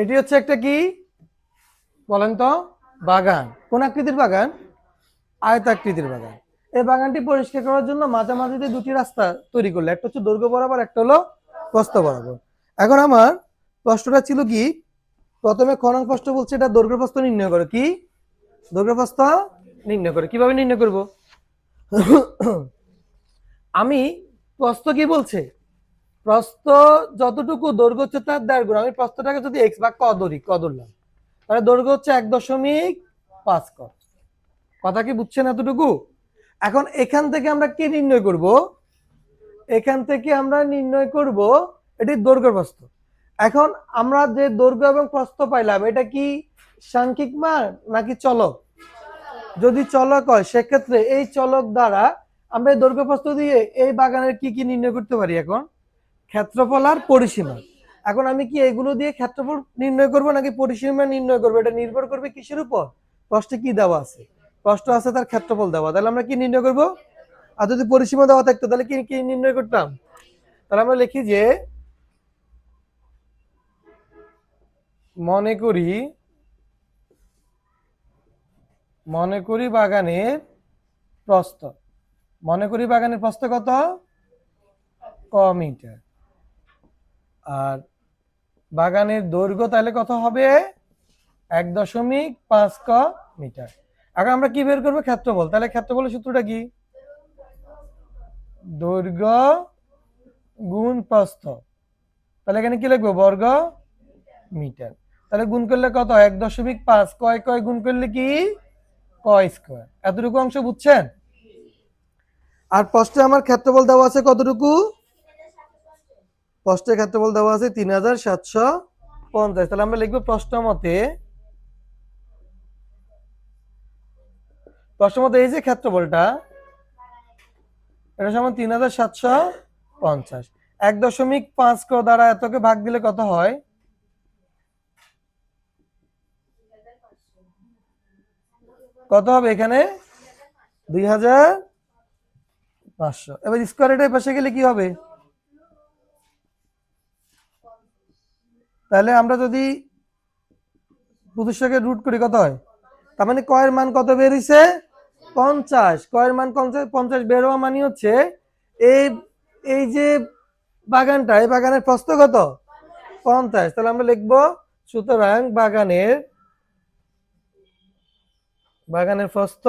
এটি হচ্ছে একটা কি? বলেন তো, বাগান। কোন আকৃতির বাগান? আয়তাকৃতির বাগান। এই বাগানটি পরিষ্কার করার জন্য মাঝামাঝিতে দুটি রাস্তা তৈরি করল, একটা হচ্ছে দৈর্ঘ্য বরাবর, একটা হলো প্রস্থ বরাবর। এখন আমার প্রশ্নটা ছিল কি? প্রথমে খনন প্রশ্ন বলছে, এটা দৈর্ঘ্য প্রস্থ নির্ণয় করো। কি? দৈর্ঘ্য প্রস্থ নির্ণয় করে। কীভাবে নির্ণয় করব? আমি প্রস্থ কি বলছে? প্রস্থ যতটুকু দৈর্ঘ্য হচ্ছে তার দেড় গুণ। আমি প্রস্থটাকে যদি এক্স বা ক ধরি, ক ধরলাম, তাহলে দৈর্ঘ্য হচ্ছে এক দশমিক পাঁচ ক। কথা কি বুঝছেন এতটুকু? এখন এখান থেকে আমরা কি নির্ণয় করব? এখান থেকে আমরা নির্ণয় করব এটি দৈর্ঘ্য প্রস্থ। এখন আমরা যে দৈর্ঘ্য এবং প্রস্থ পাইলাম, এটা কি সাংখ্যিক মান নাকি চলক? যদি চলক হয়, সেক্ষেত্রে এই চলক দ্বারা আমরা এই দৈর্ঘ্য প্রস্থ দিয়ে এই বাগানের কি কি নির্ণয় করতে পারি এখন? ক্ষেত্রফল আর পরিসীমা। এখন আমি কি এগুলো দিয়ে ক্ষেত্রফল নির্ণয় করব নাকি পরিসীমা নির্ণয় করব? এটা নির্ভর করবে কিসের উপর? প্রশ্নে কি দেওয়া আছে? প্রশ্ন আছে তার ক্ষেত্রফল দেওয়া। তাহলে আমরা কি নির্ণয় করব? আর যদি পরিসীমা দেওয়া থাকতো, তাহলে কি কি নির্ণয় করতাম? তাহলে আমরা লিখি যে মনে করি মনে করি বাগানের প্রস্থ। মনে করি বাগানের প্রস্থ কত? ক মিটার। আর বাগানের দৈর্ঘ্য তাহলে কত হবে? এক দশমিক পাঁচ ক মিটার। এখন আমরা কি বের করব? ক্ষেত্রফল। তাহলে ক্ষেত্রফলের সূত্রটা কি? দৈর্ঘ্য গুণ প্রস্থ। তাহলে এখানে কি লিখব? বর্গ মিটার। তাহলে গুণ করলে কত? এক দশমিক পাঁচ। কয় কয় গুণ করলে কি? কয় স্কোয়ার। এতটুকু অংশ বুঝছেন? আর প্রশ্নে আমার ক্ষেত্রফল দেওয়া আছে কতটুকু? প্রশ্নের ক্ষেত্রফল দেওয়া আছে তিন হাজার সাতশো পঞ্চাশ। তাহলে আমরা লিখব প্রশ্ন মতে প্রশ্ন মতে এই যে ক্ষেত্রফলটা, এটা সমান তিন হাজার সাতশো পঞ্চাশ। এক দশমিক পাঁচ ক দ্বারা এতকে ভাগ দিলে কত হয়? কত হবে এখানে? দুই হাজার পাঁচশো। এবার স্কোয়ার এটার পাশে গেলে কি হবে? তাহলে আমরা যদি পঁচিশশোকে রুট করি, কত হয়? তার মানে কয়ের মান কত বের হইছে? পঞ্চাশ। কয়ের মান পঞ্চাশ পঞ্চাশ বের হওয়া মানে হচ্ছে এই এই যে বাগানটা, এই বাগানের প্রস্থ কত? পঞ্চাশ। তাহলে আমরা লিখব, সুতরাং বাগানের বাগানের প্রস্থ